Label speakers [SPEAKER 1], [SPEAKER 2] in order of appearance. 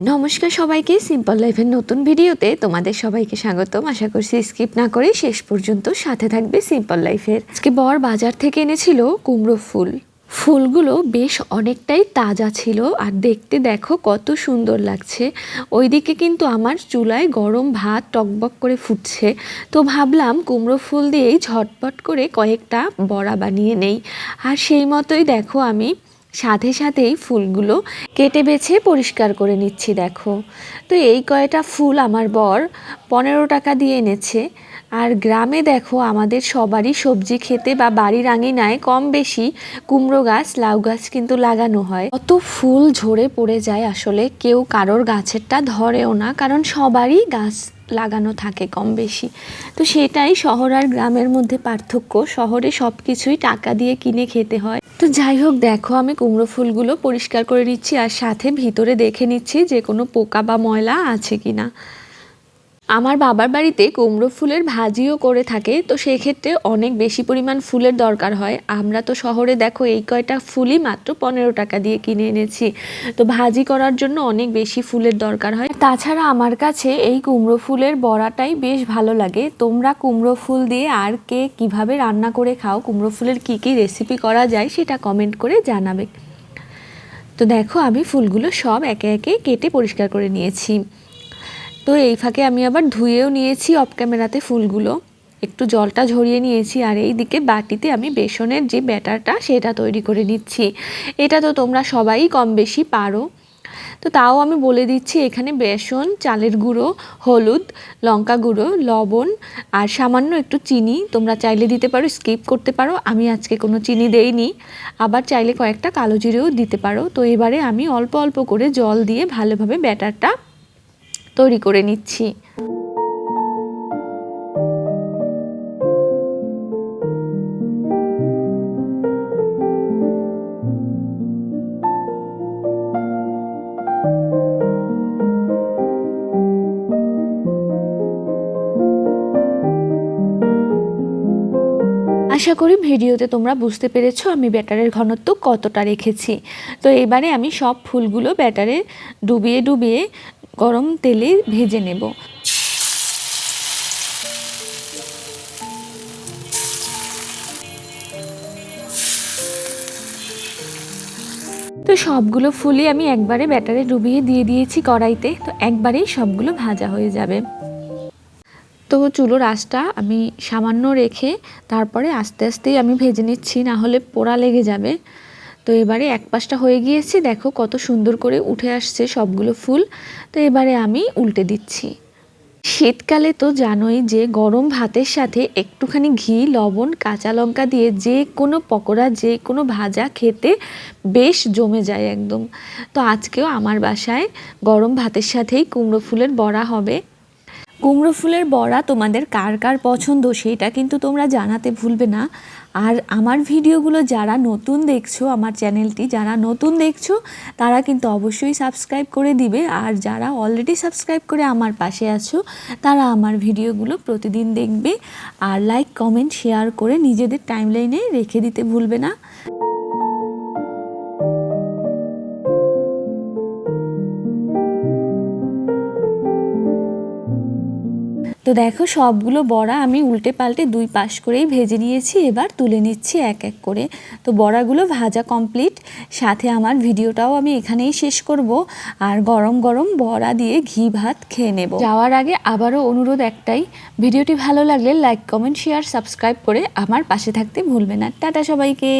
[SPEAKER 1] নমস্কার সবাইকে সিম্পল লাইফের নতুন ভিডিওতে তোমাদের সবাইকে স্বাগতম। আশা করছি স্কিপ না করে শেষ পর্যন্ত সাথে থাকবে সিম্পল লাইফের আজকে বর বাজার থেকে এনেছিল কুমড়ো ফুল। ফুলগুলো বেশ অনেকটাই তাজা ছিল আর দেখতে দেখো কত সুন্দর লাগছে। ওইদিকে কিন্তু আমার চুলায় গরম ভাত টকবক করে ফুটছে। তো ভাবলাম কুমড়ো ফুল দিয়েই ঝটপট করে কয়েকটা বড়া বানিয়ে নেই। আর সেই মতোই দেখো আমি সাথে সাথেই ফুলগুলো কেটে বেছে পরিষ্কার করে নিচ্ছি, দেখো। তো এই কয়টা ফুল আমার বর পনেরো টাকা দিয়ে এনেছে। আর গ্রামে দেখো আমাদের সবারই সবজি খেতে বা বাড়ির আঙিনায় কম বেশি কুমড়ো গাছ, লাউ গাছ কিন্তু লাগানো হয়। কত ফুল ঝরে পড়ে যায় আসলে, কেউ কারোর গাছেরটা ধরেও না, কারণ সবারই গাছ লাগানো থাকে কম বেশি। তো সেটাই শহর আর গ্রামের মধ্যে পার্থক্য। শহরে সব কিছুই টাকা দিয়ে কিনে খেতে হয়। তো যাই হোক, দেখো আমি কুমড়ো ফুলগুলো পরিষ্কার করে নিচ্ছি আর সাথে ভিতরে দেখে নিচ্ছি যে কোনো পোকা বা ময়লা আছে কিনা। আমার বাবার বাড়িতে কুমড়ো ফুলের ভাজিও করে থাকে, তো সেক্ষেত্রে অনেক বেশি পরিমাণ ফুলের দরকার হয়। আমরা তো শহরে দেখো এই কয়টা ফুলই মাত্র পনেরো টাকা দিয়ে কিনে এনেছি, তো ভাজি করার জন্য অনেক বেশি ফুলের দরকার হয়। তাছাড়া আমার কাছে এই কুমড়ো ফুলের বড়াটাই বেশ ভালো লাগে। তোমরা কুমড়ো ফুল দিয়ে আর কে কীভাবে রান্না করে খাও, কুমড়ো ফুলের কী কী রেসিপি করা যায় সেটা কমেন্ট করে জানাবে। তো দেখো আমি ফুলগুলো সব একে একে কেটে পরিষ্কার করে নিয়েছি। তো এই ফাঁকে আমি আবার ধুয়েও নিয়েছি অফ ক্যামেরাতে ফুলগুলো। একটু জলটা ঝরিয়ে নিয়েছি আর এই দিকে বাটিতে আমি বেসনের যে ব্যাটারটা, সেটা তৈরি করে নিচ্ছি। এটা তো তোমরা সবাই কম বেশি পারো। তো তাও আমি বলে দিচ্ছি, এখানে বেসন, চালের গুঁড়ো, হলুদ, লঙ্কা গুঁড়ো, লবণ আর সামান্য একটু চিনি তোমরা চাইলে দিতে পারো, স্কিপ করতে পারো। আমি আজকে কোনো চিনি দেইনি। আবার চাইলে কয়েকটা কালো জিরেও দিতে পারো। তো এবারে আমি অল্প অল্প করে জল দিয়ে ভালোভাবে ব্যাটারটা তৈরি করে নিচ্ছি। আশা করি ভিডিওতে তোমরা বুঝতে পেরেছ আমি ব্যাটারের ঘনত্ব কতটা রেখেছি। তো এবারে আমি সব ফুলগুলো ব্যাটারে ডুবিয়ে ডুবিয়ে গরম তেলে ভেজে নেব। তো সবগুলো ফুলই আমি একবারে ব্যাটারে ডুবিয়ে দিয়ে দিয়েছি কড়াইতে, তো একবারেই সবগুলো ভাজা হয়ে যাবে। তো চুলোর আঁচটা আমি সামান্য রেখে তারপরে আস্তে আস্তেই আমি ভেজে নিচ্ছি, না হলে পোড়া লেগে যাবে। তো এবারে এক পাশটা হয়ে গিয়েছে, দেখো কত সুন্দর করে উঠে আসছে সবগুলো ফুল। তো এবারে আমি উল্টে দিচ্ছি। শীতকালে তো জানোই যে গরম ভাতের সাথে একটুখানি ঘি, লবণ, কাঁচা লঙ্কা দিয়ে যে কোনো পকোড়া, যে কোনো ভাজা খেতে বেশ জমে যায় একদম। তো আজকেও আমার বাসায় গরম ভাতের সাথেই কুমড়ো ফুলের বড়া হবে। কুমড়ো ফুলের বড়া তোমাদের কার কার পছন্দ সেটা কিন্তু তোমরা জানাতে ভুলবে না। আর আমার ভিডিওগুলো যারা নতুন দেখছ, আমার চ্যানেলটি যারা নতুন দেখছ, তারা কিন্তু অবশ্যই সাবস্ক্রাইব করে দিবে। আর যারা অলরেডি সাবস্ক্রাইব করে আমার পাশে আছো, তারা আমার ভিডিওগুলো প্রতিদিন দেখবে। আর লাইক কমেন্ট শেয়ার করে নিজেদের টাইমলাইনে রেখে দিতে ভুলবে না। তো দেখো, সবগুলো বড়া আমি উল্টে পাল্টে দুই পাশ করেই ভেজে নিয়েছি। এবার তুলে নিচ্ছি এক এক করে। তো বড়াগুলো ভাজা কমপ্লিট সাথে আমার ভিডিওটাও আমি এখানেই শেষ করব। আর গরম গরম বড়া দিয়ে ঘি ভাত খেয়ে নেব। যাওয়ার আগে আবারও অনুরোধ একটাই। ভিডিওটি ভালো লাগলে লাইক কমেন্ট শেয়ার সাবস্ক্রাইব করে আমার পাশে থাকতে ভুলবে না। টাটা সবাইকে।